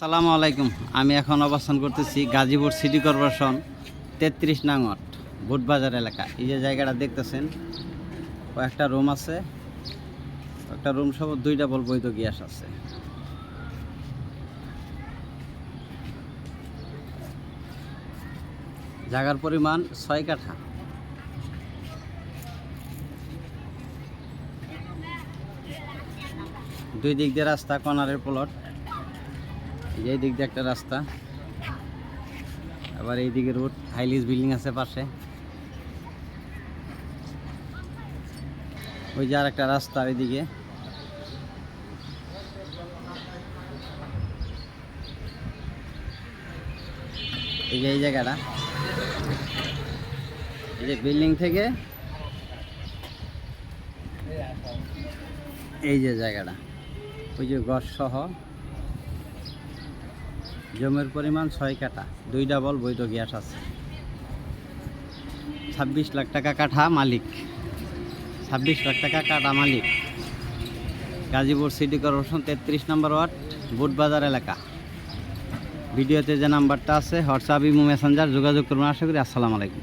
সালামু আলাইকুম। আমি এখন অবস্থান করতেছি গাজীপুর সিটি কর্পোরেশন তেত্রিশ নাঙট বুটবাজার এলাকা। এই যে জায়গাটা দেখতেছেন, কয়েকটা রুম আছে। একটা রুম সহ দুইটা বল বৈধ গ্যাস আছে। জায়গার পরিমাণ ছয় কাঠা। দুই দিক দিয়ে রাস্তা কর্নারের প্লট। এই দিক দিয়ে একটা রাস্তা। আবার এইদিকে রোড হাইলিস বিল্ডিং আছে পাশে। ওই যে আর একটা রাস্তা ওইদিকে। এই যে এই জায়গাটা। এই যে বিল্ডিং থেকে এই যে জায়গাটা। ওই যে গছ সহ জমির পরিমাণ ছয় কাঠা, দুই ডাবল বৈধ গ্যাস আছে। ছাব্বিশ লাখ টাকা কাঠা মালিক। ছাব্বিশ লাখ টাকা কাঠা মালিক। গাজীপুর সিটি কর্পোরেশন তেত্রিশ নম্বর ওয়ার্ড, বুটবাজার এলাকা। ভিডিওতে যে নাম্বারটা আছে, হোয়াটসঅ্যাপ, ইমো, মেসেঞ্জার যোগাযোগ করুন। আশা করি আসসালামু আলাইকুম।